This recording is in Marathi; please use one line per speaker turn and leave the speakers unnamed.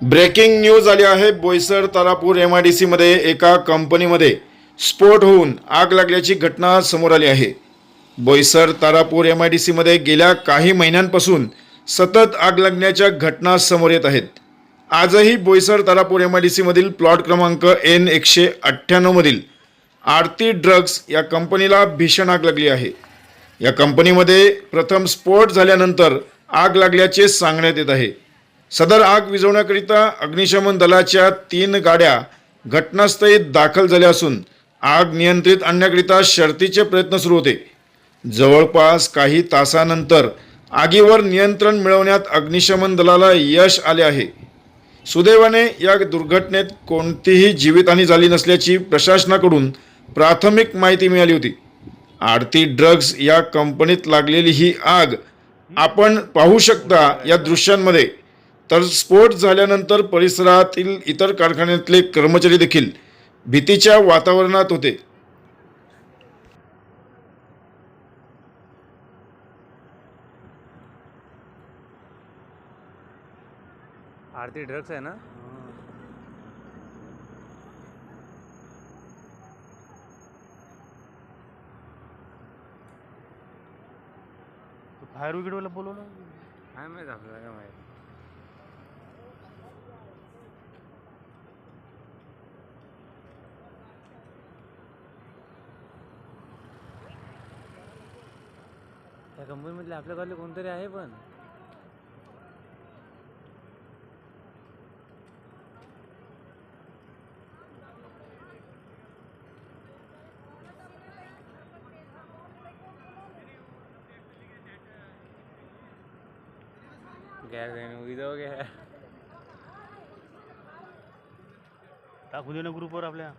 ब्रेकिंग न्यूज आली आहे. Boisar Tarapur M I D सीमध्ये एका कंपनीमध्ये स्फोट होऊन आग लागल्याची घटना समोर आली आहे. Boisar Tarapur M I D सीमध्ये गेल्या काही महिन्यांपासून सतत आग लागण्याच्या घटना समोर येत आहेत. आजही Boisar Tarapur M I D सीमधील plot क्रमांक एन एकशे अठ्ठ्याण्णवमधील आरती ड्रग्ज या कंपनीला भीषण आग लागली आहे. या कंपनीमध्ये प्रथम स्फोट झाल्यानंतर आग लागल्याचे सांगण्यात येत आहे. सदर आग विझवण्याकरिता अग्निशमन दलाच्या तीन गाड्या घटनास्थळी दाखल झाल्या असून आग नियंत्रित आणण्याकरिता शर्तीचे प्रयत्न सुरू होते. जवळपास काही तासानंतर आगीवर नियंत्रण मिळवण्यात अग्निशमन दलाला यश आले आहे. सुदैवाने या दुर्घटनेत कोणतीही जीवितहानी झाली नसल्याची प्रशासनाकडून प्राथमिक माहिती मिळाली होती. आरती ड्रग्ज या कंपनीत लागलेली ही आग आपण पाहू शकता या दृश्यांमध्ये. तर स्फोट झाल्यानंतर परिसरातील इतर कारखान्यातले कर्मचारी देखील भीतीच्या वातावरणात होते.
आरती ड्रग्स आहे ना?
फायर ब्रिगेडवाला बोलवलं?
काय माहीत आपल्याला काय माहीत. त्या कंपनीमधले आपल्या गावातले कोणतरी आहे पण. गॅस इथं गॅस
टाकू दे ना ग्रुपवर आपल्या.